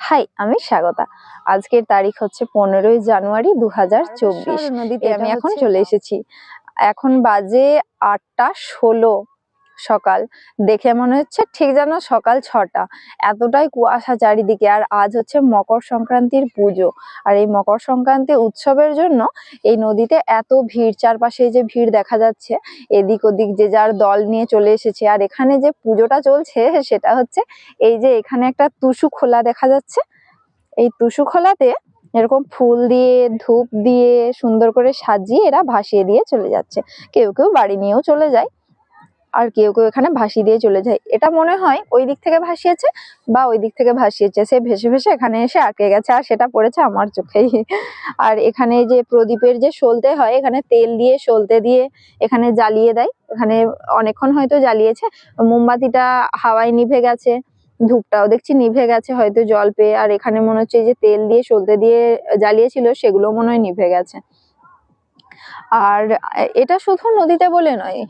High আমি স্বাগতা। আজকের তারিখ হচ্ছে পনেরোই জানুয়ারি দু হাজার চব্বিশ। নদীতে আমি এখন চলে এসেছি। এখন বাজে আটটা ষোলো। সকাল। দেখে মনে হচ্ছে ঠিক যেন সকাল ছটা। এতটাই কুয়াশা চারিদিকে। আর আজ হচ্ছে মকর সংক্রান্তির পুজো। আর এই মকর সংক্রান্তি উৎসবের জন্য এই নদীতে এত ভিড়, চারপাশে যে ভিড় দেখা যাচ্ছে, এদিক ওদিক যে যার দল নিয়ে চলে এসেছে। আর এখানে যে পুজোটা চলছে, সেটা হচ্ছে এই যে এখানে একটা টুসু খোলা দেখা যাচ্ছে। এই টুসু খোলাতে এরকম ফুল দিয়ে, ধূপ দিয়ে সুন্দর করে সাজিয়ে এরা ভাসিয়ে দিয়ে চলে যাচ্ছে। কেউ কেউ বাড়ি নিয়েও চলে যায়। আর কেউ কেউ এখানে ভাসিয়ে দিয়ে চলে যায়। এটা মনে হয় ওই দিক থেকে ভাসিয়েছে বা ওই দিক থেকে ভাসিয়েছে। সে ভেসে ভেসে এখানে এসে আটকে গেছে আর সেটা পড়েছে আমার চোখেই। আর এখানে যে প্রদীপের যে সলতে হয়, এখানে তেল দিয়ে সলতে দিয়ে এখানে জ্বালিয়ে দেয়। এখানে অনেকক্ষণ হয়তো জ্বালিয়েছে। মোমবাতিটা হাওয়ায় নিভে গেছে, ধূপটাও দেখছি নিভে গেছে, হয়তো জল পেয়ে। আর এখানে মনে হচ্ছে যে তেল দিয়ে সলতে দিয়ে জ্বালিয়েছিল, সেগুলো মনে হয় নিভে গেছে। আর এটা শুধু নদীতে বলে নয়,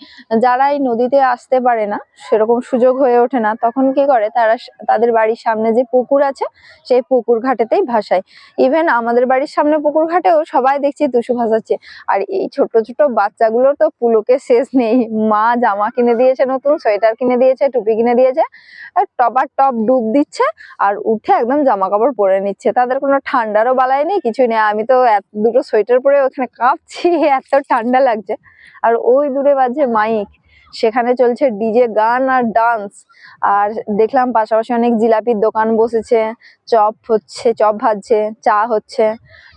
যারা এই নদীতে আসতে পারে না, সেরকম সুযোগ হয়ে ওঠে না, তখন কি করে তারা তাদের বাড়ির সামনে যে পুকুর আছে, সেই পুকুর ঘাটেতেই ভাসায়। ইভেন আমাদের বাড়ির সামনে পুকুর ঘাটেও সবাই দেখছি টুসু ভাসাচ্ছে। আর এই ছোট ছোট বাচ্চাগুলোর তো পুলকে শেষ নেই। মা জামা কিনে দিয়েছে নতুন, সোয়েটার কিনে দিয়েছে, টুপি কিনে দিয়েছে, আর টপার টপ ডুব দিচ্ছে, আর উঠে একদম জামা কাপড় পরে নিচ্ছে। তাদের কোনো ঠান্ডারও বালাই নেই, কিছুই নেই। আমি তো এত দুটো সোয়েটার পরে ওখানে কাঁপছি। এত ঠান্ডা লাগছে। আর ওই দূরে বাজে মাইক। সেখানে চলছে ডিজে গান আর ডান্স। আর দেখলাম পাশাপাশি অনেক জিলাপির দোকান বসেছে, চপ হচ্ছে, চপ ভাজছে, চা হচ্ছে।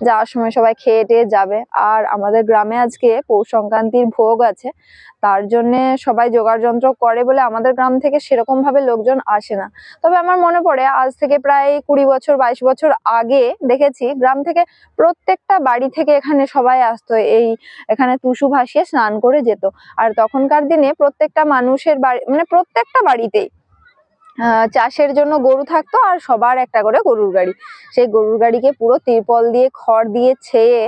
যাওয়ার সময় সবাই খেয়ে টেয়ে যাবে। আর আমাদের গ্রামে আজকে পৌষ সংক্রান্তির ভোগ আছে। তার জন্য সবাই জোগাড় যন্ত্র করে বলে আমাদের গ্রাম থেকে সেরকম ভাবে লোকজন আসে না। তবে আমার মনে পড়ে, আজ থেকে প্রায় কুড়ি বছর, বাইশ বছর আগে দেখেছি গ্রাম থেকে প্রত্যেকটা বাড়ি থেকে এখানে সবাই আসতো। এই এখানে টুসু ভাসিয়ে স্নান করে যেত। আর তখনকার দিনে প্রত্যেকটা মানুষের বাড়ি মানে প্রত্যেকটা বাড়িতেই চাষের জন্য গরু থাকতো আর সবার একটা করে গরুর গাড়ি। সেই গরুর গাড়িকে পুরো তিরপল দিয়ে, খড় দিয়ে ছেয়ে,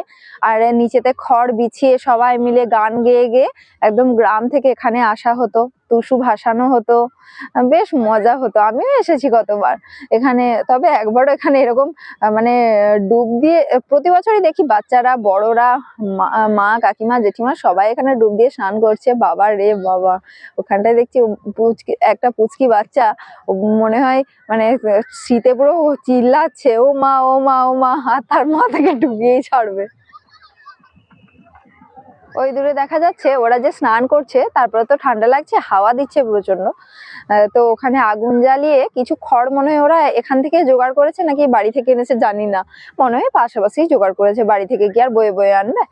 আর নিচেতে খড় বিছিয়ে সবাই মিলে গান গেয়ে গেয়ে একদম গ্রাম থেকে এখানে আসা হতো। টুসু ভাসানো হতো বেশ মজা হতো। আমিও এসেছি কতবার এখানে, তবে একবার এখানে এরকম মানে ডুব দিয়ে, প্রতি বছরই দেখি বাচ্চারা, বড়রা, মা- মা, কাকিমা, জেঠিমা সবাই এখানে ডুব দিয়ে স্নান করছে। বাবা রে বাবা, ওখানটায় দেখছি পুচকি, একটা পুচকি বাচ্চা মনে হয় মানে শীতে পুরো চিল্লাচ্ছে, ও মা ও মা ও মা আর তার মা থেকে ডুবিয়েই ছাড়বে। ওই দূরে দেখা যাচ্ছে, ওরা যে স্নান করছে, তারপরে তো ঠান্ডা লাগছে, হাওয়া দিচ্ছে প্রচণ্ড তো ওখানে আগুন জ্বালিয়ে কিছু খড় মনে হয় ওরা এখান থেকে জোগাড় করেছে নাকি বাড়ি থেকে এনেছে জানি না। মনে হয় পাশাপাশি জোগাড় করেছে, বাড়ি থেকে কি আর বয়ে বয়ে আনবে?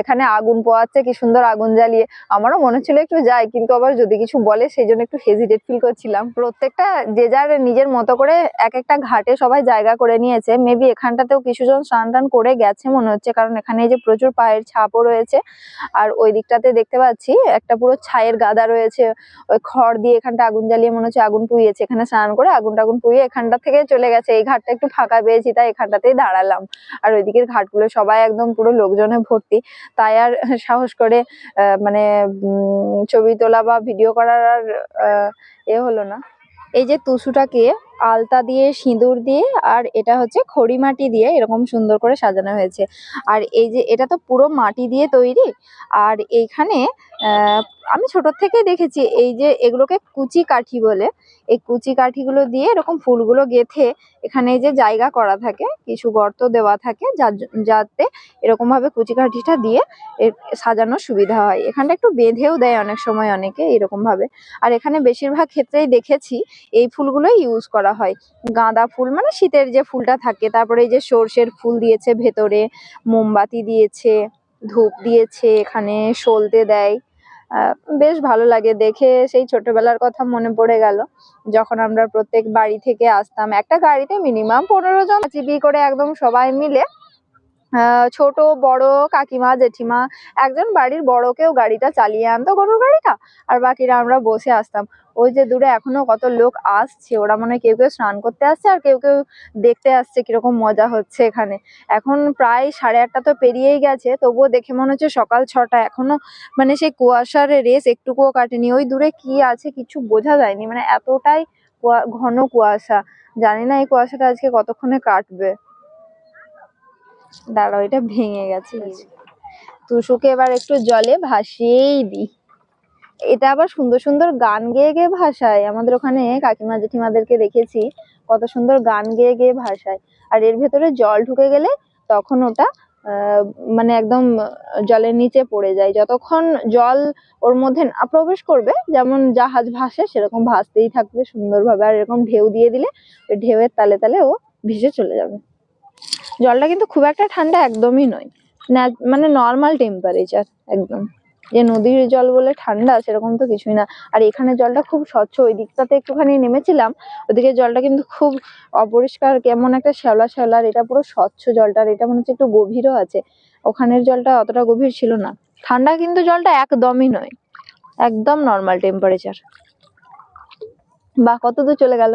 এখানে আগুন পোয়াচ্ছে কি সুন্দর আগুন জ্বালিয়ে। আমারও মনে ছিল একটু যাই, কিন্তু আবার যদি কিছু বলে, সেই জন্য একটু হেজিটেট ফিল করছিলাম। প্রত্যেকটা যে যার নিজের মতো করে এক একটা ঘাটে সবাই জায়গা করে নিয়েছে। মেবি এখানটাতেও কিছুজন স্নান টান করে গেছে মনে হচ্ছে, কারণ এখানে যে প্রচুর পায়ের ছাপও রয়েছে। আর ওই দিকটাতে দেখতে পাচ্ছি, একটা পুরো ছায়ের গাদা রয়েছে। ওই খড় দিয়ে এখানটা আগুন জ্বালিয়ে মনে হচ্ছে আগুন পুইয়েছে এখানে স্নান করে আগুন টাগুন পুইয়ে এখানটা থেকে চলে গেছে। এই ঘাটটা একটু ফাঁকা পেয়েছি, তাই এখানটাতেই দাঁড়ালাম। আর ওইদিকের ঘাটগুলো সবাই একদম পুরো লোকজনে ভর্তি। তাই আর সাহস করে মানে ছবি তোলা বা ভিডিও করার আর এ হলো না। এই যে টুসুটাকে আলতা দিয়ে, সিঁদুর দিয়ে আর এটা হচ্ছে খড়ি মাটি দিয়ে এরকম সুন্দর করে সাজানো হয়েছে। আর এই যে এটা তো পুরো মাটি দিয়ে তৈরি। আর এইখানে আমি ছোট থেকেই দেখেছি এই যে এগুলোকে কুচি কাঠি বলে। এই কুচি কাঠিগুলো দিয়ে এরকম ফুলগুলো গেথে এখানে যে জায়গা করা থাকে, কিছু গর্ত দেওয়া থাকে যাতে এরকমভাবে কুচি কাঠিটা দিয়ে সাজানোর সুবিধা হয়। এখানটা একটু বেঁধেও দেয় অনেক সময় অনেকে এরকমভাবে। আর এখানে বেশিরভাগ ক্ষেত্রেই দেখেছি এই ফুলগুলোই ইউজ করা হয়। গাঁদা ফুল মানে শীতের যে ফুলটা থাকে, তারপরে এই যে সর্ষের ফুল দিয়েছে ভেতরে, মোমবাতি দিয়েছে, ধূপ দিয়েছে, এখানে সলতে দেয়। বেশ ভালো লাগে দেখে, সেই ছোটবেলার কথা মনে পড়ে গেল। যখন আমরা প্রত্যেক বাড়ি থেকে আসতাম, একটা গাড়িতে মিনিমাম পনেরো জন জিবি করে একদম সবাই মিলে আহ, ছোট বড় কাকিমা জেঠিমা একজন বাড়ির বড় কেউ গাড়িটা চালিয়ে আনতো গরুর গাড়িটা আর বাকিরা আমরা বসে আসতাম। ওই যে দূরে এখনও কত লোক আসছে ওরা মনে কেউ কেউ স্নান করতে আসছে আর কেউ কেউ দেখতে আসছে কীরকম মজা হচ্ছে এখানে। এখন প্রায় সাড়ে আটটা তো পেরিয়েই গেছে তবুও দেখে মনে হচ্ছে সকাল ছটা এখনও মানে সেই কুয়াশার রেস একটুকুও কাটেনি। ওই দূরে কি আছে কিছু বোঝা যায়নি মানে এতটাই ঘন কুয়াশা। জানি না এই কুয়াশাটা আজকে কতক্ষণে কাটবে। দাঁড়াও এটা ভেঙে গেছে। তুষুকে এবার একটু জলে ভাসিয়েই দিই। এটা আবার সুন্দর সুন্দর গান গেয়ে গেয়ে ভাসায়। আমাদের ওখানে কাকিমা জেঠিমাদেরকে দেখেছি কত সুন্দর গান গেয়ে গেয়ে ভাসায়। আর এর ভেতরে জল ঢুকে গেলে তখন ওটা আহ, মানে একদম জলের নিচে পড়ে যায়। যতক্ষণ জল ওর মধ্যে না প্রবেশ করবে যেমন জাহাজ ভাসে সেরকম ভাসতেই থাকবে সুন্দরভাবে। আর এরকম ঢেউ দিয়ে দিলে ওই ঢেউয়ের তালে তালে ও ভেসে চলে যাবে। জলটা কিন্তু খুব একটা ঠান্ডা একদমই নয়। মানে নর্মাল টেম্পারেচার একদম। যে নদীর জল বলে ঠান্ডা সেরকম তো কিছুই না। আর এখানে জলটা খুব স্বচ্ছ, ওই দিকটাতে একটুখানি নেমেছিলাম, ওদিকে জলটা কিন্তু খুব অপরিষ্কার, কেমন একটা শ্যাওলা শ্যাওলা এটা পুরো স্বচ্ছ জলটা এটা মনে হচ্ছে একটু গভীরও আছে। ওখানের জলটা অতটা গভীর ছিল না। ঠান্ডা কিন্তু জলটা একদমই নয়। একদম নর্মাল টেম্পারেচার বাহ, কত দূর চলে গেল?